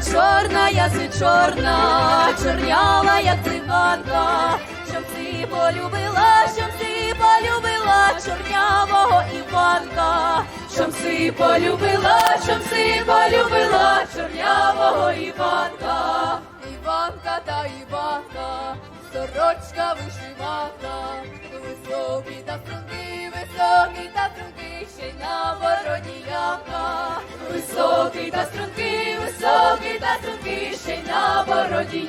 Ой, чорна яси чорна, чорнява, як циганка, щоб ти полюбила, щоб ти полюбила чорнявого Іванка, щоб ти полюбила, щоб ти полюбила чорнявого Іванка, Іванка та Іванка, сорочка вишиванка, високий та стрункий, високий та стрункий, ще й на вороні ямка. Високий та стрункий,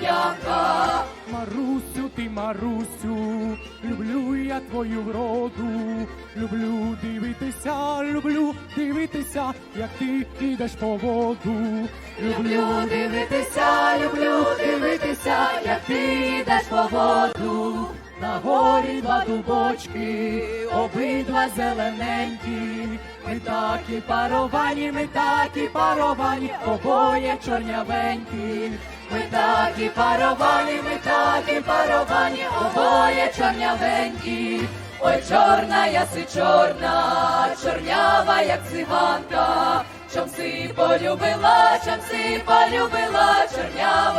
ямка. Марусю, ти Марусю, люблю я твою вроду, люблю дивитися, люблю дивитися, як ти йдеш по воду. Люблю дивитися, люблю дивитися, як ти йдеш по воду. На горі два дубочки, обидва зелененькі. Ми такі паровані, ми такі паровані, обоє чорнявенькі. Ми такі паровані, ми такі паровані, обоє чорнявенькі. Ой, чорна яси чорна, чорнява, як циганка. Чом си полюбила, чом си полюбила чорнявого